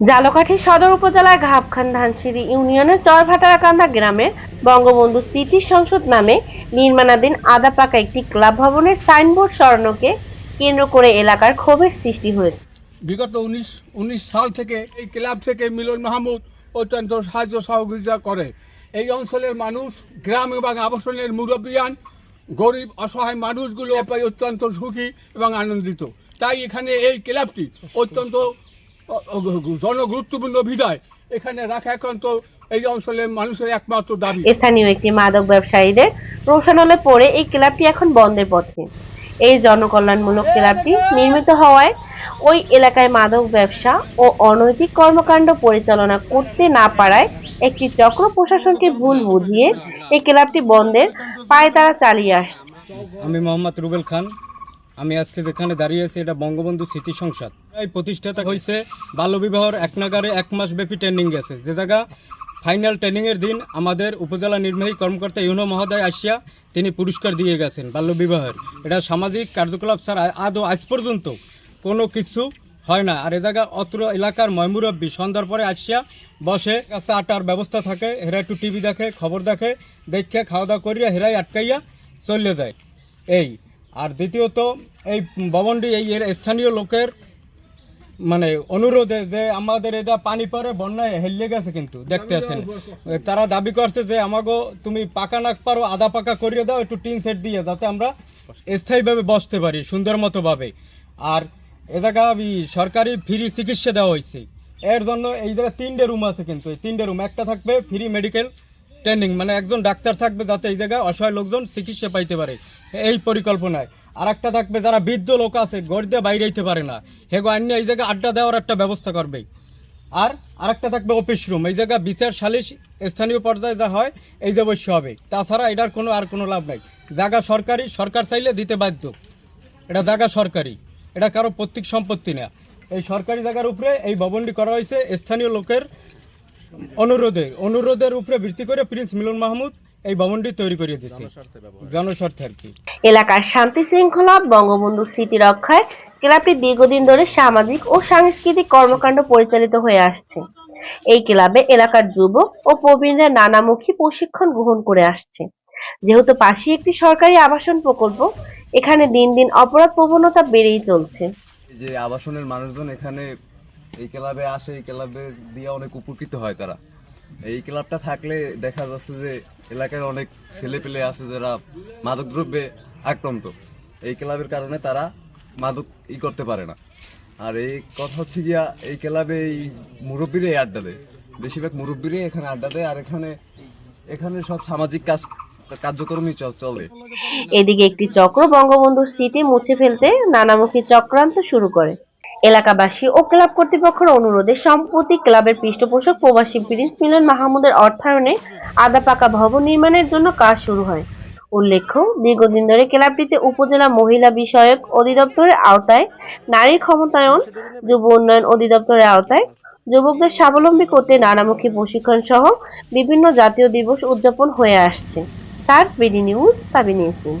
জালকাঠি সদর উপজেলার ঘাপখান ধানসিঁড়ি ইউনিয়নের চরভাটারাকান্দা গ্রামে বঙ্গবন্ধু স্মৃতি সংসদ নামে নির্মাণাধীন আদাপাকা একটি ক্লাব ভবনের সাইনবোর্ড সরানোকে কেন্দ্র করে এলাকার ক্ষোভের সৃষ্টি হয়েছে। বিগত উনিশ উনিশ সাল থেকে এই ক্লাব থেকে মিলন মাহমুদ অত্যন্ত সাহায্য সহযোগিতা করে। এই অঞ্চলের মানুষ, গ্রাম এবং আবাসনের মুরব্বিয়ান, গরিব, অসহায় মানুষগুলো অত্যন্ত সুখী এবং আনন্দিত। তাই এখানে এই ক্লাবটি অত্যন্ত জনগুরুত্বপূর্ণ বিধায় এখানে রাখা একান্ত এই অঞ্চলের মানুষের একমাত্র দাবি। স্থানীয় একটি মাদক ব্যবসায়ীদের রোশানলে পড়ে এই ক্লাবটি এখন বন্ধের পথে। এই জনকল্যাণমূলক ক্লাবটি নির্মিত হওয়ায় ওই এলাকায় মাদক ব্যবসা ও অনৈতিক কর্মকাণ্ড পরিচালনা করতে না পারায় একটি চক্র প্রশাসনকে ভুল বুঝিয়ে এই ক্লাবটি বন্ধের পায়ে তারা চালিয়ে আসছে। আমি মোহাম্মদ রুবেল খান আমি আজকে যেখানে দাঁড়িয়ে আছি, এটা বঙ্গবন্ধু স্মৃতি সংসদ। এই প্রতিষ্ঠাতা হয়েছে বাল্যবিবাহর এক নাগারে এক মাস ব্যাপী ট্রেনিং গেছে যে জায়গা ফাইনাল ট্রেনিংয়ের দিন আমাদের উপজেলা নির্বাহী কর্মকর্তা ইউনো মহোদয় আসিয়া তিনি পুরস্কার দিয়ে গেছেন বাল্যবিবাহের। এটা সামাজিক কার্যকলাপ স্যার আদৌ আজ পর্যন্ত কোনো কিছু হয় না। আর এ জায়গা অত্র এলাকার ময়মুরব্বী সন্ধ্যার পরে আসিয়া বসে, কাছে আটার ব্যবস্থা থাকে হেরা একটু টিভি দেখে, খবর দেখে দেখে খাওয়া দাওয়া করিয়া হেরাই আটকাইয়া চলে যায়। এই আর দ্বিতীয়ত, এই ভবনটি এই স্থানীয় লোকের মানে অনুরোধে যে আমাদের এটা পানি পরে বন্যায় হেলিয়ে গেছে কিন্তু দেখতে আছেন তারা দাবি করছে যে আমাকে তুমি পাকা নাক পারো, আধা পাকা করিয়ে দাও, একটু টিন সেট দিয়ে, যাতে আমরা স্থায়ীভাবে বসতে পারি সুন্দর মতো ভাবে আর এ জায়গা সরকারি ফ্রি চিকিৎসা দেওয়া হয়েছে। এর জন্য এই জায়গায় তিনটে রুম আছে কিন্তু, এই তিনটে রুম, একটা থাকবে ফ্রি মেডিকেল ট্রেনিং মানে একজন ডাক্তার থাকবে যাতে এই জায়গায় অসহায় লোকজন চিকিৎসা পাইতে পারে। এই পরিকল্পনায়। আর একটা থাকবে যারা বৃদ্ধ লোক আছে গড় দিয়ে বাইরে যেতে পারে না। হেগো আন্য এই জায়গায় আড্ডা দেওয়ার একটা ব্যবস্থা করবে। আর আরেকটা থাকবে অফিস রুম এই জায়গা বিচার সালিশ স্থানীয় পর্যায়ে যা হয়, এই যে অবশ্য হবে। তাছাড়া এটার কোনো, আর কোনো লাভ নাই। জায়গা সরকারি, সরকার চাইলে দিতে বাধ্য। এটা জায়গা সরকারি। এটা কারও পৈতৃক সম্পত্তি না। এই সরকারি জায়গার উপরে এই ভবনটি করা হয়েছে, স্থানীয় লোকের অনুরোধে অনুরোধের উপরে ভিত্তি করে প্রিন্স মিলন মাহমুদ এই ভবনটি তৈরি করিয়ে দিচ্ছে জনস্বার্থে আর কি। এলাকার শান্তি শৃঙ্খলা বঙ্গবন্ধু স্মৃতি রক্ষায় ক্লাবটি দীর্ঘদিন ধরে সামাজিক ও সাংস্কৃতিক কর্মকাণ্ড পরিচালিত হয়ে আসছে। এই ক্লাবে এলাকার যুবক ও প্রবীণরা নানামুখী প্রশিক্ষণ গ্রহণ করে আসছে। যেহেতু পাশে একটি সরকারি আবাসন প্রকল্প এখানে দিন দিন অপরাধ প্রবণতা বেড়েই চলছে। যে আবাসনের মানুষজন এখানে এই ক্লাবে আসে, এই ক্লাবে দিয়ে অনেক উপকৃত হয় তারা। এই ক্লাবটা থাকলে দেখা যাচ্ছে যে এলাকার অনেক ছেলে পেলে আছে যারা মাদকদ্রব্যে আক্রান্ত। এই ক্লাবের কারণে তারা মাদক ই করতে পারে না। আর এই কথা হচ্ছে গিয়া, এই ক্লাবে এই মুরব্বীরাই আড্ডা দেয়। বেশিরভাগ মুরব্বীরাই এখানে আড্ডা দেয় আর এখানে এখানে সব সামাজিক কাজ, কার্যক্রমই চলে। এদিকে একটি চক্র বঙ্গবন্ধুর স্মৃতি মুছে ফেলতে নানামুখী চক্রান্ত শুরু করে। এলাকাবাসী ও ক্লাব কর্তৃপক্ষের অনুরোধে সম্প্রতি ক্লাবের পৃষ্ঠপোষক প্রবাসী প্রিন্স মিলন মাহমুদের অর্থায়নে আদা পাকা ভবন নির্মাণের জন্য কাজ শুরু হয়। উল্লেখ্য, দীর্ঘদিন ধরে ক্লাবটিতে উপজেলা মহিলা বিষয়ক অধিদপ্তরের আওতায় নারী ক্ষমতায়ন, যুব উন্নয়ন অধিদপ্তরের আওতায় যুবকদের স্বাবলম্বী করতে নানামুখী প্রশিক্ষণ সহ বিভিন্ন জাতীয় দিবস উদযাপন হয়ে আসছে। Search BD news, Sabini Ismin